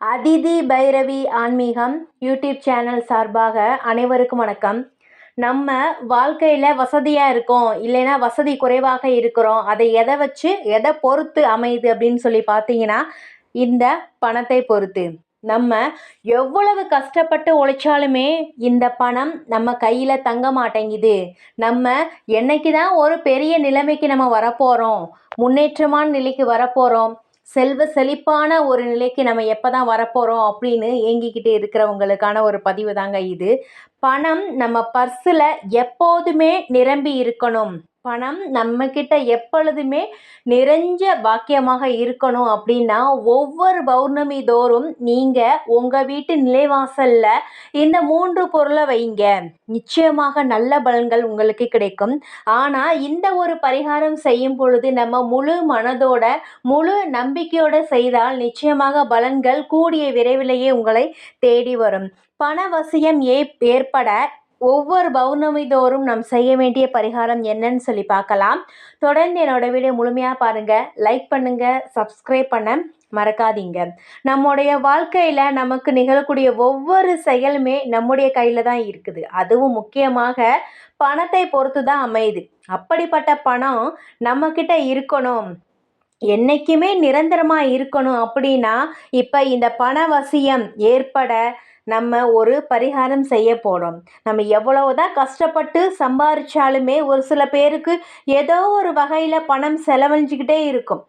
அதிதி பைரவி ஆன்மீகம் YouTube channel சார்பாக அனைவருக்கும் வணக்கம். நம்ம வாழ்க்கையில் வசதியாக இருக்கோம் இல்லைன்னா வசதி குறைவாக இருக்கிறோம் அதை எதை வச்சு எதை பொறுத்து அமையுது அப்படின்னு சொல்லி பார்த்தீங்கன்னா இந்த பணத்தை பொறுத்து. நம்ம எவ்வளவு கஷ்டப்பட்டு உழைச்சாலுமே இந்த பணம் நம்ம கையில் தங்க மாட்டேங்குது. நம்ம என்னைக்கு தான் ஒரு பெரிய நிலைமைக்கு நம்ம வரப்போகிறோம் முன்னேற்றமான நிலைக்கு வரப்போகிறோம் செல்வ செழிப்பான ஒரு நிலைக்கு நம்ம எப்போ தான் வரப்போகிறோம் அப்படின்னு ஏங்கிக்கிட்டு இருக்கிறவங்களுக்கான ஒரு பதிவு தாங்க இது. பணம் நம்ம பர்ஸில் எப்போதுமே நிரம்பி இருக்கணும். பணம் நம்மக்கிட்ட எப்பொழுதுமே நிறைஞ்ச பாக்கியமாக இருக்கணும் அப்படின்னா ஒவ்வொரு பௌர்ணமி தோறும் நீங்கள் உங்கள் வீட்டு நிலைவாசலில் இந்த மூன்று பொருளை வைங்க. நிச்சயமாக நல்ல பலன்கள் உங்களுக்கு கிடைக்கும். ஆனால் இந்த ஒரு பரிகாரம் செய்யும் பொழுது நம்ம முழு மனதோட முழு நம்பிக்கையோடு செய்தால் நிச்சயமாக பலன்கள் கூடிய விரைவிலேயே உங்களை தேடி வரும். பணவசியம் ஏ ஏற்பட ஒவ்வொரு பௌர்ணமி தோறும் நாம் செய்ய வேண்டிய பரிகாரம் என்னன்னு சொல்லி பார்க்கலாம். தொடர்ந்து என்னோட வீடியோ முழுமையாக பாருங்கள் லைக் பண்ணுங்கள் சப்ஸ்கிரைப் பண்ண மறக்காதீங்க. நம்முடைய வாழ்க்கையில் நமக்கு நிகழக்கூடிய ஒவ்வொரு செயலுமே நம்முடைய கையில் தான் இருக்குது. அதுவும் முக்கியமாக பணத்தை பொறுத்து தான் அமையுது. அப்படிப்பட்ட பணம் நம்மக்கிட்ட இருக்கணும். என்றைக்குமே நிரந்தரமாக இருக்கணும் அப்படின்னா இப்போ இந்த பண வசியம் ஏற்பட நம்ம ஒரு பரிகாரம் செய்ய போகிறோம் நம்ம எவ்வளவுதான் கஷ்டப்பட்டு சம்பாரிச்சாலுமே ஒரு சில பேருக்கு ஏதோ ஒரு வகையில் பணம் செலவழிஞ்சிக்கிட்டே இருக்கும்.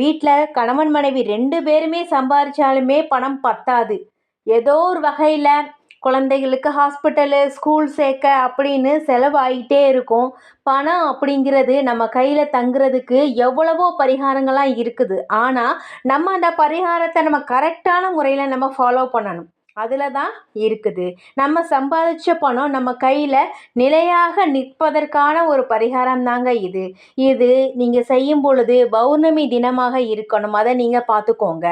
வீட்டில் கணவன் மனைவி ரெண்டு பேருமே சம்பாரிச்சாலுமே பணம் பத்தாது. ஏதோ ஒரு வகையில் குழந்தைகளுக்கு ஹாஸ்பிட்டலு ஸ்கூல் சேர்க்க அப்படின்னு செலவாகிட்டே இருக்கும். பணம் அப்படிங்கிறது நம்ம கையில் தங்குறதுக்கு எவ்வளவோ பரிகாரங்களாக இருக்குது. ஆனால் நம்ம அந்த பரிகாரத்தை நம்ம கரெக்டான முறையில் நம்ம ஃபாலோ பண்ணணும். அதில் தான் இருக்குது. நம்ம சம்பாதிச்ச பணம் நம்ம கையில் நிலையாக நிற்பதற்கான ஒரு பரிகாரம் தாங்க இது. இது நீங்கள் செய்யும் பொழுது பௌர்ணமி தினமாக இருக்கணும். அதை நீங்கள் பார்த்துக்கோங்க.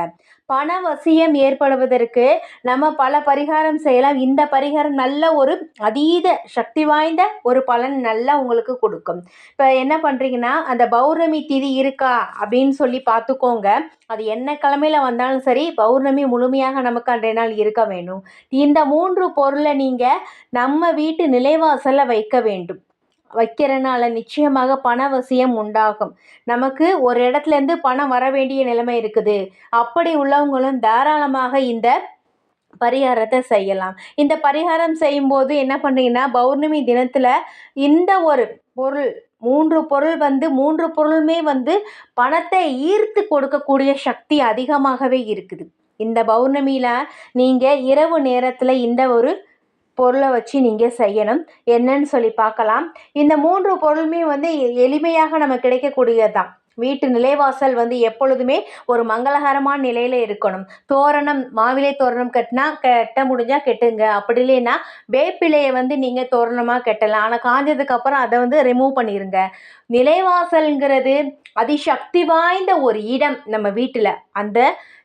பண வசியம் ஏற்படுவதற்கு நம்ம பல பரிகாரம் செய்யலாம். இந்த பரிகாரம் நல்ல ஒரு அதீத சக்தி வாய்ந்த ஒரு பலன் நல்லா உங்களுக்கு கொடுக்கும். இப்போ என்ன பண்ணுறீங்கன்னா அந்த பௌர்ணமி திதி இருக்கா அப்படின்னு சொல்லி பார்த்துக்கோங்க. அது என்ன கிழமையில் வந்தாலும் சரி பௌர்ணமி முழுமையாக நமக்கு அன்றைய நாள் இருக்க வேணும் இந்த மூன்று பொருளை நீங்கள் நம்ம வீட்டு நிலைவாசலில் வைக்க வேண்டும். வைக்கிறனால நிச்சயமாக பண அவசியம் உண்டாகும். நமக்கு ஒரு இடத்துலேருந்து பணம் வர வேண்டிய நிலைமை இருக்குது. அப்படி உள்ளவங்களும் தாராளமாக இந்த பரிகாரத்தை செய்யலாம். இந்த பரிகாரம் செய்யும்போது என்ன பண்ணுறீங்கன்னா பௌர்ணமி தினத்தில் இந்த ஒரு பொருள் மூன்று பொருள் வந்து மூன்று பொருளுமே வந்து பணத்தை ஈர்த்து கொடுக்கக்கூடிய சக்தி அதிகமாகவே இருக்குது. இந்த பௌர்ணமியில் நீங்கள் இரவு நேரத்தில் இந்த ஒரு பொருளை வச்சு நீங்கள் செய்யணும். என்னன்னு சொல்லி பார்க்கலாம். இந்த மூன்று பொருளுமே வந்து எளிமையாக நம்ம கிடைக்கக்கூடியது தான் வீட்டு நிலைவாசல் வந்து எப்பொழுதுமே ஒரு மங்களகரமான நிலையில் இருக்கணும். தோரணம் மாவிலை தோரணம் கட்டினா கட்ட முடிஞ்சால் கெட்டுங்க. அப்படி இல்லைன்னா வேப்பிலையை வந்து நீங்கள் தோரணமாக கட்டலாம். ஆனால் காஞ்சதுக்கப்புறம் அதை வந்து ரிமூவ் பண்ணிடுங்க நிலைவாசல்ங்கிறது அதிசக்தி வாய்ந்த ஒரு இடம் நம்ம வீட்டில். அந்த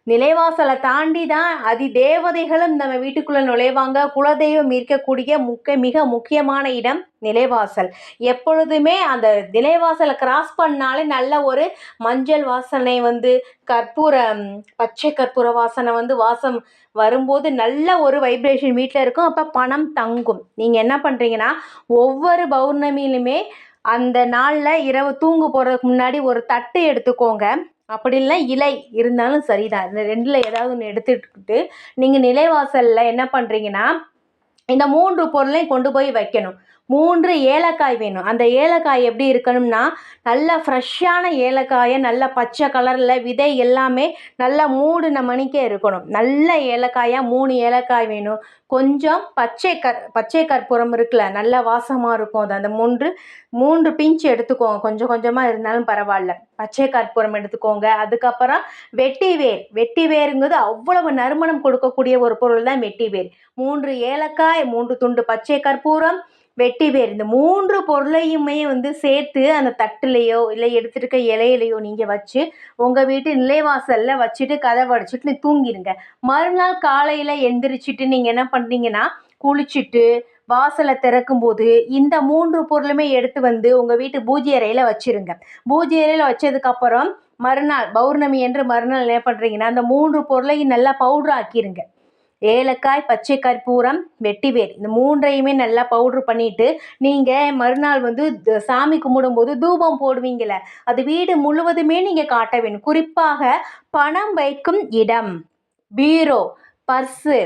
நிலைவாசலை தாண்டி தான் அதி தேவதைகளும் நம்ம வீட்டுக்குள்ளே நுழைவாங்க. குலதெய்வம் இருக்கக்கூடிய முக்க மிக முக்கியமான இடம் நிலைவாசல். எப்பொழுதுமே அந்த நிலைவாசலை கிராஸ் பண்ணாலே நல்ல ஒரு மஞ்சள் வாசனை வந்து கற்பூரம் பச்சை கற்பூர வாசனை வந்து வாசம் வரும்போது நல்ல ஒரு வைப்ரேஷன் வீட்டில் இருக்கும். அப்போ பணம் தங்கும். நீங்கள் என்ன பண்ணுறீங்கன்னா ஒவ்வொரு பௌர்ணமியிலுமே அந்த நாளில் இரவு தூங்க போகிறதுக்கு முன்னாடி ஒரு தட்டு எடுத்துக்கோங்க. அப்படி இல்லை. இலை இருந்தாலும் சரிதான். இந்த ரெண்டில் ஏதாவது ஒன்று எடுத்துக்கிட்டு நீங்கள் நிலைவாசலில் என்ன பண்ணுறீங்கன்னா இந்த மூன்று பொருளையும் கொண்டு போய் வைக்கணும். மூன்று ஏலக்காய் வேணும். அந்த ஏலக்காய் எப்படி இருக்கணும்னா நல்ல ஃப்ரெஷ்ஷான ஏலக்காயை நல்ல பச்சை கலரில் விதை எல்லாமே நல்லா மூடின மணிக்கே இருக்கணும். நல்ல ஏலக்காயாக மூணு ஏலக்காய் வேணும். கொஞ்சம் பச்சை கற் பச்சை கற்பூரம் இருக்குல்ல நல்ல வாசமாக இருக்கும் அது. அந்த மூன்று மூன்று பிஞ்சு எடுத்துக்கோங்க. கொஞ்சம் கொஞ்சமாக இருந்தாலும் பரவாயில்ல. பச்சை கற்பூரம் எடுத்துக்கோங்க. அதுக்கப்புறம் வெட்டி வேர். வெட்டி வேருங்கிறது அவ்வளவு நறுமணம் கொடுக்கக்கூடிய ஒரு பொருள் தான் வெட்டி வேர். மூன்று ஏலக்காய் மூன்று துண்டு பச்சை கற்பூரம் வெட்டி வேர் இந்த மூன்று பொருளையுமே வந்து சேர்த்து அந்த தட்டுலேயோ இல்லை எடுத்துருக்க இலையிலையோ நீங்கள் வச்சு உங்கள் வீட்டு நிலைவாசலில் வச்சுட்டு கதை வடிச்சிட்டு தூங்கிடுங்க மறுநாள் காலையில் எந்திரிச்சிட்டு நீங்கள் என்ன பண்ணுறீங்கன்னா குளிச்சுட்டு வாசலை திறக்கும்போது இந்த மூன்று பொருளுமே எடுத்து வந்து உங்கள் வீட்டு பூஜை அறையில் வச்சுருங்க. பூஜை அறையில் வச்சதுக்கப்புறம் மறுநாள் பௌர்ணமி என்று மறுநாள் என்ன பண்ணுறீங்கன்னா அந்த மூன்று பொருளையும் நல்லா பவுடர் ஆக்கிருங்க. ஏலக்காய் பச்சை கற்பூரம் வெட்டிவேர் இந்த மூன்றையுமே நல்லா பவுட்ரு பண்ணிவிட்டு நீங்கள் மறுநாள் வந்து சாமி கும்பிடும்போது தூபம் போடுவீங்கள அது வீடு முழுவதுமே நீங்கள் காட்ட வேணும். குறிப்பாக பணம் வைக்கும் இடம் பீரோ பர்ஸு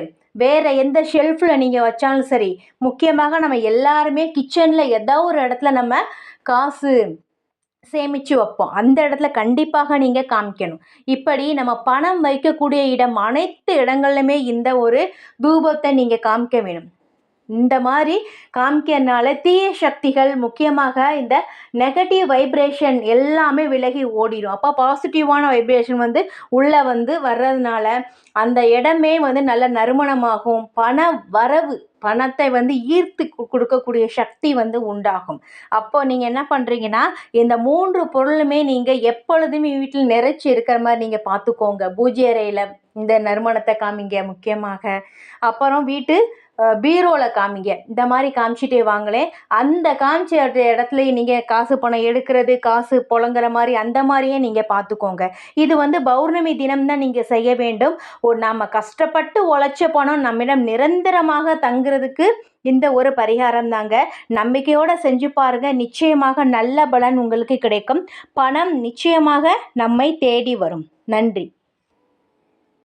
வேறு எந்த ஷெல்ஃபில் நீங்கள் வச்சாலும் சரி முக்கியமாக நம்ம எல்லாருமே கிச்சனில் ஏதோ ஒரு இடத்துல நம்ம காசு சேமித்து வைப்போம். அந்த இடத்துல கண்டிப்பாக நீங்கள் காமிக்கணும். இப்படி நம்ம பணம் வைக்கக்கூடிய இடம் அனைத்து இடங்கள்லையுமே இந்த ஒரு தூபத்தை நீங்கள் காமிக்க வேணும். இந்த மாதிரி காமிக்கிறனால தீய சக்திகள் முக்கியமாக இந்த நெகட்டிவ் வைப்ரேஷன் எல்லாமே விலகி ஓடிடும் அப்போ பாசிட்டிவான வைப்ரேஷன் வந்து உள்ளே வந்து வர்றதுனால அந்த இடமே வந்து நல்ல நறுமணமாகும். பண வரவு பணத்தை வந்து ஈர்த்து கொடுக்கக்கூடிய சக்தி வந்து உண்டாகும். அப்போ நீங்கள் என்ன பண்ணுறீங்கன்னா இந்த மூன்று பொருளுமே நீங்கள் எப்பொழுதுமே வீட்டில் நிறைச்சி இருக்கிற மாதிரி நீங்கள் பார்த்துக்கோங்க பூஜை அறையில் இந்த நறுமணத்தை காமிங்க முக்கியமாக. அப்புறம் வீட்டு பீரோவில் காமிங்க. இந்த மாதிரி காமிச்சிட்டே வாங்களேன் அந்த காமிச்ச இடத்துல நீங்கள் காசு பணம் எடுக்கிறது காசு புழங்குற மாதிரி அந்த மாதிரியே நீங்கள் பார்த்துக்கோங்க இது வந்து பௌர்ணமி தினம் தான் நீங்கள் செய்ய வேண்டும். ஒரு நாம் கஷ்டப்பட்டு உழைச்ச பணம் நம்மிடம் நிரந்தரமாக தங்குறதுக்கு இந்த ஒரு பரிகாரம் தாங்க. நம்பிக்கையோடு செஞ்சு பாருங்க. நிச்சயமாக நல்ல பலன் உங்களுக்கு கிடைக்கும். பணம் நிச்சயமாக நம்மை தேடி வரும். நன்றி.